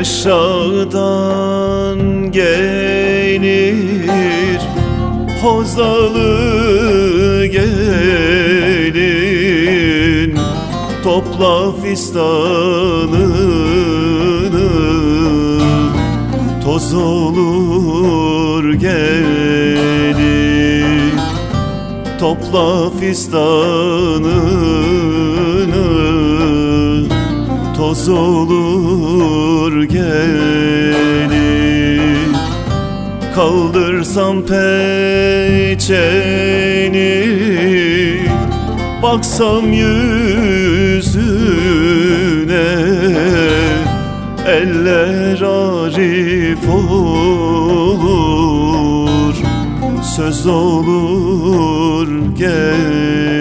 Aşağıdan gelir Hozalı gelin Topla fistanını Toz olur gelin Topla fistanını Toz olur gelin Kaldırsam peçeni. Baksam yüzüne Eller arif olur. Söz olur gelin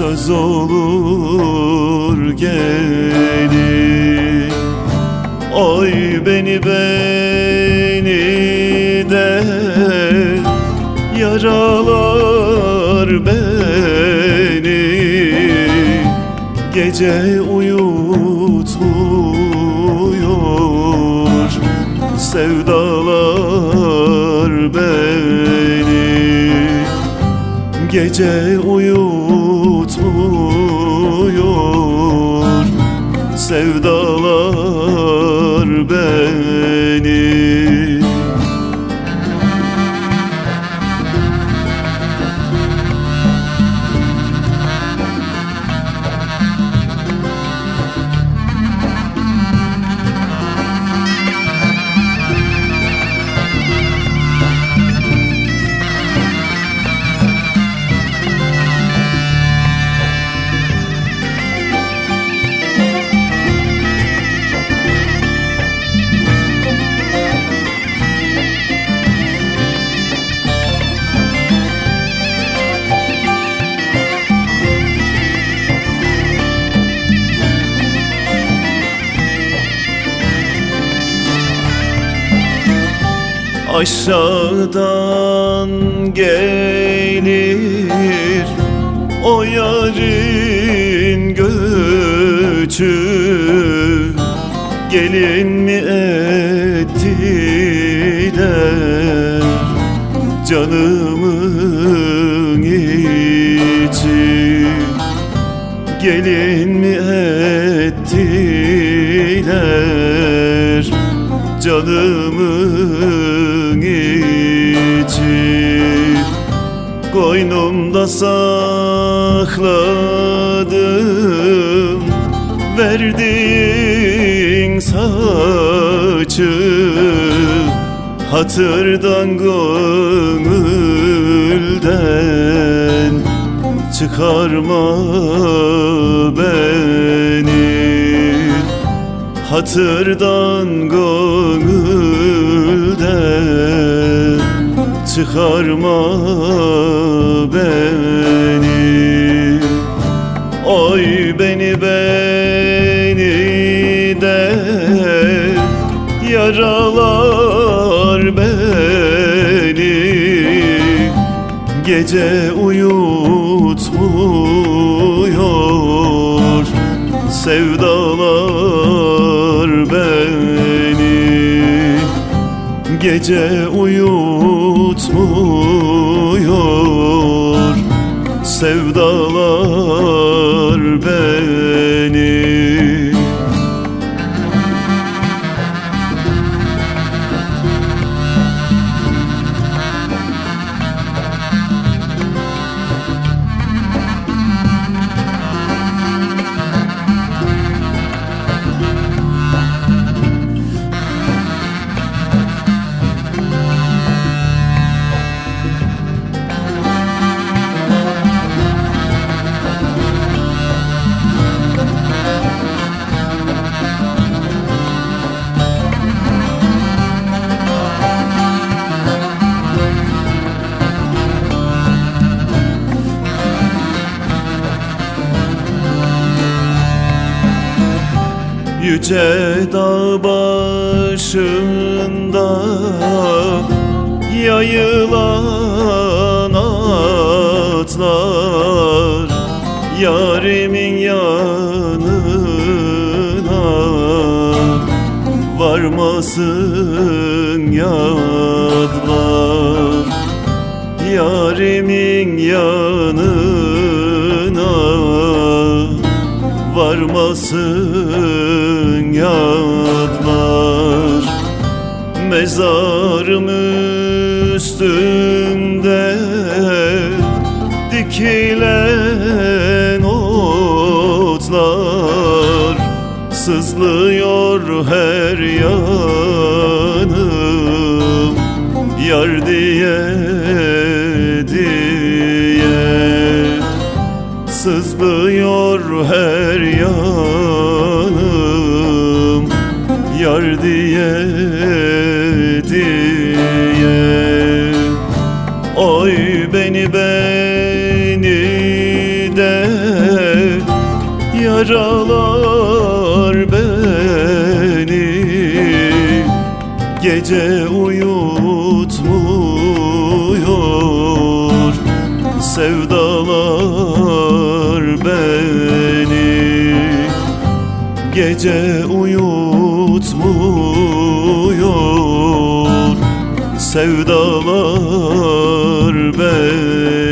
Söz olur gelin Oy beni beni de Yaralar beni. Gece uyutmuyor Sevdalar beni. Gece uyutmuyor Sevdalar Aşağıdan gelir o yarın göçü. Gelin mi ettiler canımın içi? Gelin mi ettiler canımın Koynumda sakladım Verdiğin saçı. Hatırdan gönülden Çıkarma beni. Hatırdan gönülden Çıkarma beni. Oy beni beni de Yaralar beni. Gece uyutmuyor Sevdalar beni. Gece uyutmuyor Sevdalar beni Yüce dağ başında Yayılan atlar Yarimin yanına Varmasın yadlar. Yarimin yanına Varmasın yadlar Mezarım üstünde Dikilen otlar Sızlıyor her yanım Yar diye diye Sızlıyor her yanım Yar diye diye. Oy beni beni de Yaralar beni. Gece uyutmuyor Sevdalar beni. Gece uyutmuyor Sevdalar beni